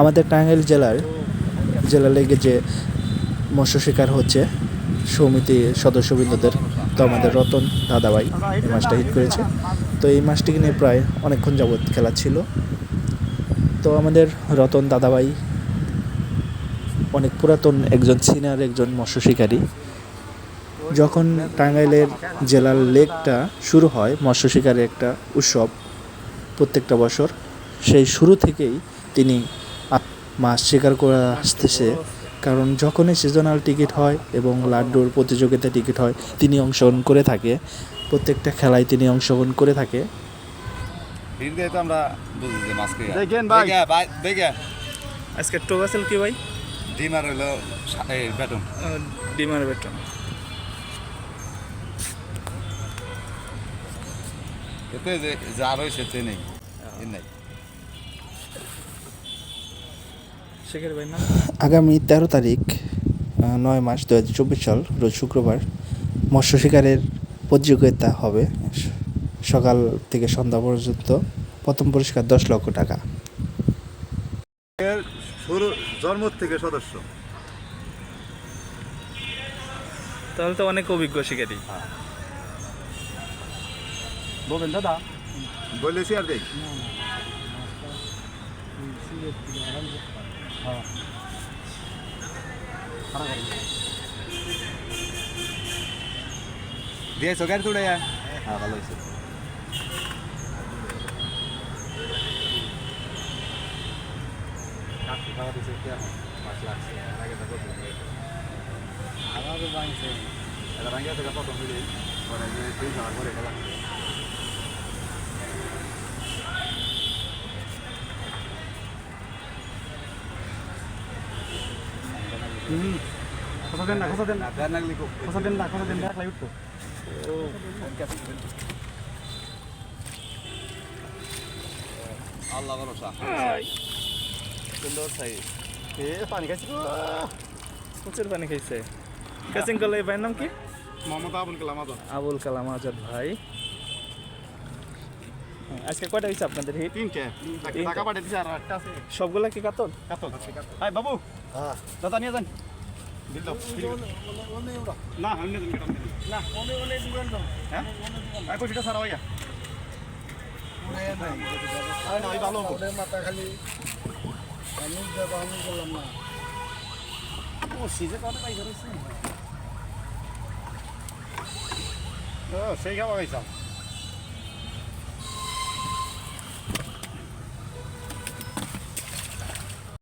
আমাদের টাঙ্গাইল জেলার, জেলা লেগে যে মৎস্য শিকার হচ্ছে সমিতির সদস্যবৃন্দদের, তো আমাদের রতন দাদাভাই এই মাছটা হিট করেছে। তো এই মাছটিকে নিয়ে প্রায় অনেকক্ষণ যাবৎ খেলা ছিল। তো আমাদের রতন দাদাভাই অনেক পুরাতন একজন সিনিয়র, একজন মৎস্য শিকারী। যখন টাঙ্গাইলের জেলার লেকটা শুরু হয়, মৎস্য শিকারের একটা উৎসব প্রত্যেকটা বছর, সেই শুরু থেকেই তিনি মাছ শিকার করে আসতেছে। কারণ যখনই সিজনাল টিকিট হয় এবং লাড্ডুর প্রতিযোগিতা টিকিট হয় তিনি অংশগ্রহণ করে থাকে। প্রত্যেকটা খেলায় তিনি অংশগ্রহণ করে থাকে। তো আমরা বুঝি যে মাছ দেখেন ভাই। দেখে আজকে টোক আছিল কি ভাই? ডিম আর হইল সা- এই বেটন ডিমার বেটন এতে যে যা রয়েছে তে নেই নাই। আগামী তেরো তারিখ নয় মাস দু হাজার চব্বিশ সাল রোজ শুক্রবার মৎস্য শিকারের প্রতিযোগিতা হবে। সকাল থেকে সন্ধ্যা পর্যন্ত প্রথম পুরস্কার দশ লক্ষ টাকা। শুরু জন্ম থেকে সদস্য। তাহলে তো অনেক অভিজ্ঞ শিকারী। বলবেন দাদা। বলেছি আর দেখ দিয়েছ গাড়ি তুলে হ্যাঁ ভালো হয়েছে আমারও ভাঙছে এটা থেকে প্রথম দিলে পরে যে তিন যাওয়ার পরে গেল কথা দেন না কথা দেন না না নাগলি খুব কথা দেন না কথা দেন না লাইভ তো আল্লাহ ভরসা সুন্দর সাইজ এ পানি খাইছি প্রচুর পানি খাইছে কাচিং করলে এই ভাইয়ের নাম কি মমতা আবুল কালাম আজাদ আবুল কালাম আজাদ ভাই হ্যাঁ, আজকে কয়টা হয়েছে আপনাদের হিট তিনটে। টাকা পাঠিয়ে দিছে আর একটা আছে সবগুলা কি কাতল কাতল হাই বাবু হ্যাঁ দাদা নিয়ে যান। না আমি নিয়ে যান না অনে অনে দিবেন দাও হ্যাঁ? আই কোটিটা সারা না ভালো মাথা খালি আমি যাব আমি না। ও সিজে কত পাই সেই খাওয়া খাইছাম